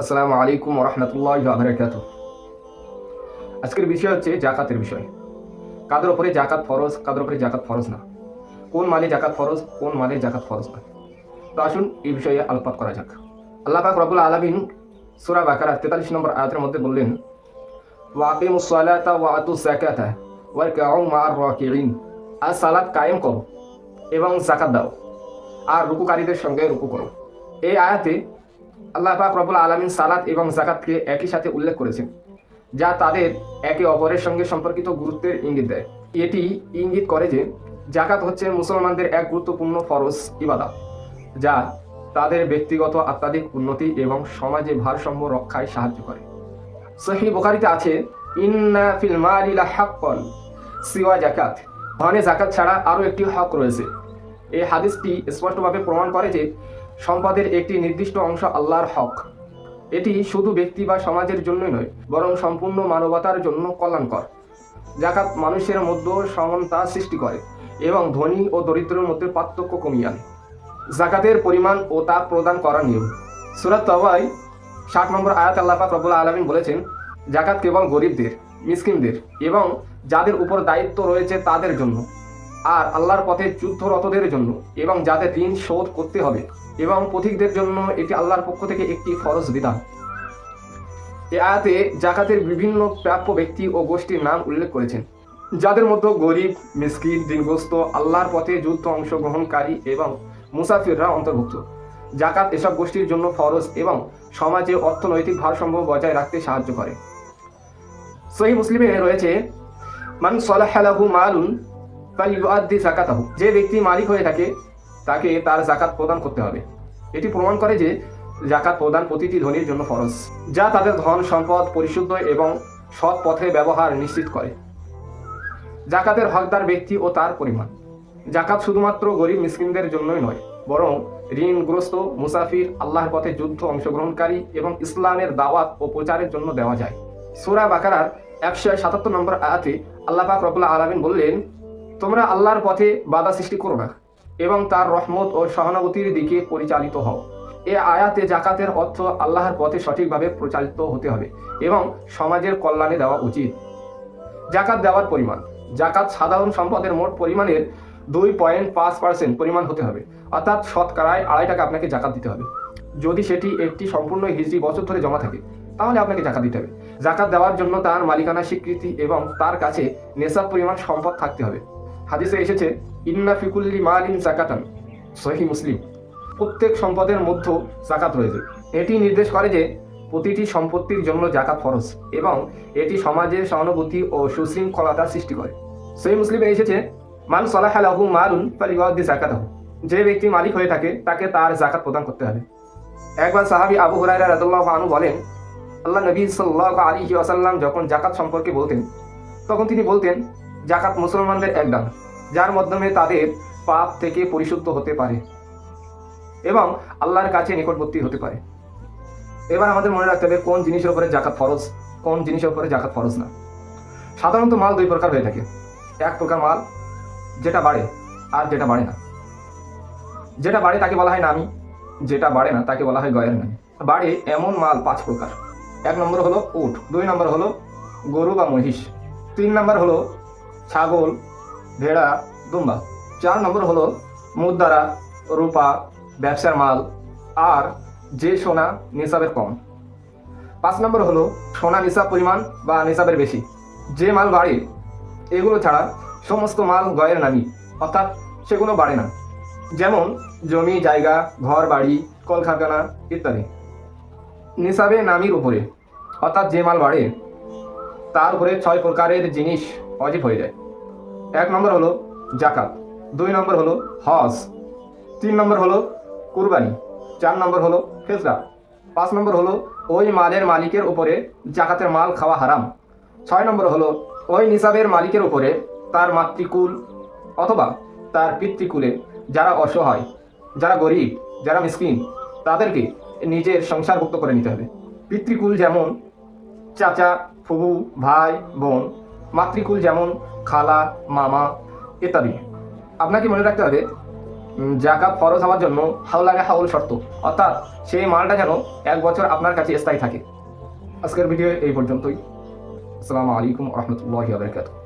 আসসালামু আলাইকুম রহমতুল্লাহ বারকাত আজকের বিষয় হচ্ছে জাকাতের বিষয়। কাদের ওপরে জাকাত ফরজ, কাদের ওপরে জাকাত ফরজ না? কোন মালে জাকাত ফরজ, কোন মালে জাকাত ফরজ না? তো আসুন এই বিষয়ে আলোকপাত করা যাক। আল্লাহ পাক রবুল আলমিন সুরা বাকারা তেতাল্লিশ নম্বর আয়াতের মধ্যে বললেন ওয়াকিম সালাতা ওয়া আতু জাকাতা মার রাকিরিন আর সালাত কায়েম করো এবং জাকাত দাও। আর রুকুকারীদের সঙ্গে রুকু করো। এই আয়াতে আল্লাহ পাক রবুল আলমিন সালাত এবং জাকাতকে একই সাথে উল্লেখ করেছেন, যা তাদের একে অপরের সঙ্গে সম্পর্কিত গুরুত্বের ইঙ্গিত দেয়। এটি ইঙ্গিত করে যে জাকাত হচ্ছে মুসলমানদের এক গুরুত্বপূর্ণ ফরজ ইবাদত, যা তাদের ব্যক্তিগত আত্মাধিক উন্নতি এবং সমাজে ভারসাম্য রক্ষায় সাহায্য করে। সহি বোকারিতে আছে, ইন্না ফিল মালি লা হাক্কান সিওয়া জাকাত ধনে জাকাত ছাড়া আরও একটি হক রয়েছে। এই হাদিসটি স্পষ্টভাবে প্রমাণ করে যে সম্পদের একটি নির্দিষ্ট অংশ আল্লাহর হক। এটি শুধু ব্যক্তি বা সমাজের জন্যই নয়, বরং সম্পূর্ণ মানবতার জন্য কল্যাণকর। জাকাত মানুষের মধ্যে সমানতা সৃষ্টি করে এবং ধনী ও দরিদ্রের মধ্যে পার্থক্য কমিয়ে আনে। জাকাতের পরিমাণ ও তা প্রদান করার নিয়ম। সুরাত তবাই ষাট নম্বর আয়াত আল্লাহ পাক রব্বুল আলমিন বলেছেন জাকাত কেবল গরিবদের, মিসকিনদের এবং যাদের উপর দায়িত্ব রয়েছে তাদের জন্য, আর আল্লাহর পথে যুদ্ধরতদের জন্য এবং যাদের ঋণ শোধ করতে হবে। এবং পথিকদের জন্য এটি আল্লাহর পক্ষ থেকে একটি ফরজ বিধান। এ আয়াতে জাকাতের বিভিন্ন প্রাপ্য ব্যক্তি ও গোষ্ঠীর নাম উল্লেখ করেছেন, যাদের মধ্যে গরিব, মিসকিন দিনগ্রস্ত আল্লাহর পথে যুদ্ধ অংশগ্রহণকারী এবং মুসাফিররা অন্তর্ভুক্ত। জাকাত এসব গোষ্ঠীর জন্য ফরজ এবং সমাজে অর্থনৈতিক ভারসাম্য বজায় রাখতে সাহায্য করে। সহি মুসলিমে রয়েছে, মান সলাহালাহু মালুন যে ব্যক্তি মালিক হয়ে থাকে তাকে তার জাকাত প্রদান করতে হবে। এটি প্রমাণ করে যে জাকাত প্রদান প্রতিটি ধনীর জন্য ফরজ, যা তাদের ধন, সম্পদ, পরিশুদ্ধ এবং সৎ পথে ব্যবহার নিশ্চিত করে। জাকাতের হকদার ব্যক্তি ও তার পরিমাণ। জাকাত শুধুমাত্র গরিব মিসকিনদের জন্যই নয়, বরং ঋণগ্রস্ত, মুসাফির, আল্লাহর পথে যুদ্ধ অংশগ্রহণকারী এবং ইসলামের দাওয়াত ও প্রচারের জন্য দেওয়া যায়। সুরা বাকারার একশো সাতাত্তর নম্বর আয়াতে আল্লাহ পাক রবুল্লাহ আলমিন বললেন, তোমরা আল্লাহর পথে বাধা সৃষ্টি করো না। এবং তার রহমত ও সহানুভূতির দিকে পরিচালিত হও। এ আয়াতে জাকাতের অর্থ আল্লাহর পথে সঠিকভাবে প্রচালিত হতে হবে এবং সমাজের কল্যাণে দেওয়া উচিত। জাকাত দেওয়ার পরিমাণ। জাকাত সাধারণ সম্পদের মোট পরিমাণের দুই পয়েন্ট পাঁচ পার্সেন্ট পরিমাণ হতে হবে। অর্থাৎ শতকরায় আড়াই টাকা আপনাকে জাকাত দিতে হবে। যদি সেটি একটি সম্পূর্ণ হিজড়ি বছর ধরে জমা থাকে, তাহলে আপনাকে জাকাত দিতে হবে। জাকাত দেওয়ার জন্য তার মালিকানা স্বীকৃতি এবং তার কাছে নেশাব পরিমাণ সম্পদ থাকতে হবে। হাদিসে এসেছে ইন্না ফিকুল্লি মালিন জাকাতান সহি মুসলিম। প্রত্যেক সম্পদের মধ্যে জাকাত রয়েছে। এটি নির্দেশ করে যে প্রতিটি সম্পত্তির জন্য জাকাত ফরজ এবং এটি সমাজে সহানুভূতি ও সুশৃঙ্খলতা সৃষ্টি করে। সহি মুসলিমে এসেছে, মান সলাহালাহু মালুন ফালিওয়াদ্দি জাকাতাহু যে ব্যক্তি মালিক হয়ে থাকে, তাকে তার জাকাত প্রদান করতে হবে। একবার সাহাবি আবু হুরাইরা রাদিয়াল্লাহু আনু বলেন, আল্লাহ নবী সাল্লাল্লাহু আলাইহি ওয়াসাল্লাম যখন জাকাত সম্পর্কে বলতেন, তখন তিনি বলতেন জাকাত মুসলমানদের এক দান যার মাধ্যমে তাদের পাপ থেকে পরিশুদ্ধ হতে পারে এবং আল্লাহর কাছে নিকটবর্তী হতে পারে। এবার আমাদের মনে রাখতে হবে কোন জিনিসের উপরে জাকাত ফরজ, কোন জিনিসের উপরে জাকাত ফরজ না। সাধারণত মাল দুই প্রকার হয়ে থাকে। এক প্রকার মাল যেটা বাড়ে আর যেটা বাড়ে না। যেটা বাড়ে তাকে বলা হয় নামি, যেটা বাড়ে না তাকে বলা হয় গয়ের নামি। বাড়ে এমন মাল পাঁচ প্রকার। এক নম্বর হলো উট, দুই নম্বর হলো গরু বা মহিষ, তিন নম্বর হলো ছাগল ভেড়া, দুম্বা। চার নম্বর হলো মুদ্রা রূপা, ব্যবসার মাল আর যে সোনা নিসাবের কম। পাঁচ নম্বর হলো সোনা নিসাব পরিমাণ বা নিসাবের বেশি। যে মাল বাড়ে, এগুলো ছাড়া সমস্ত মাল গয়ের নামি, অর্থাৎ সেগুলো বাড়ে না। যেমন জমি, জায়গা, ঘর, বাড়ি, কলকারখানা ইত্যাদি। নিসাবে নামির উপরে, অর্থাৎ যে মাল বাড়ে, তার উপরে ছয় প্রকারের জিনিস অজীব হয়ে যায়। এক নম্বর হলো জাকাত, দুই নম্বর হলো হজ, তিন নম্বর হলো কুরবানি, চার নম্বর হলো ফেসরা পাঁচ নম্বর হলো ওই মালের মালিকের উপরে জাকাতের মাল খাওয়া হারাম, ছয় নম্বর হলো ওই নিসাবের মালিকের উপরে তার মাতৃকুল অথবা তার পিতৃকুলে যারা অসহায়, যারা গরিব, যারা মিসকিন, তাদেরকে নিজের সংসারভুক্ত করে নিতে হবে। পিতৃকুল যেমন চাচা ফুবু ভাই, বোন মাতৃকুল যেমন, খালা, মামা ইত্যাদি। আপনাকে মনে রাখতে হবে জাগা ফরজ হওয়ার জন্য হাওলাগে হাউল শর্ত। অর্থাৎ সেই মালটা যেন এক বছর আপনার কাছে স্থায়ী থাকে। আজকের ভিডিও এই পর্যন্তই। আসসালামু আলাইকুম রহমতুল্লাহ বারকাতুহ।